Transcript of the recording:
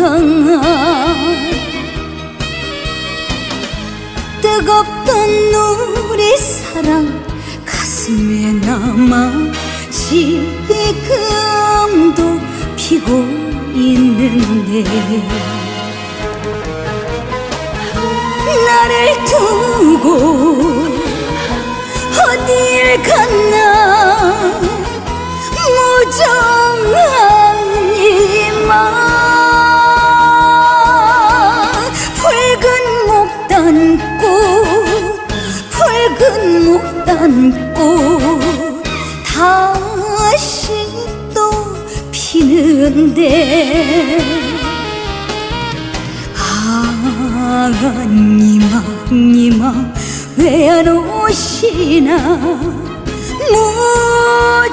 강아. 뜨겁던 우리 사랑 가슴에 남아 지금도 피고 있는데. 나를 두고 어디를 갔나? 붉은 목단꽃 다시 또 피는데 아니마 니마 왜 안 오시나? 무정한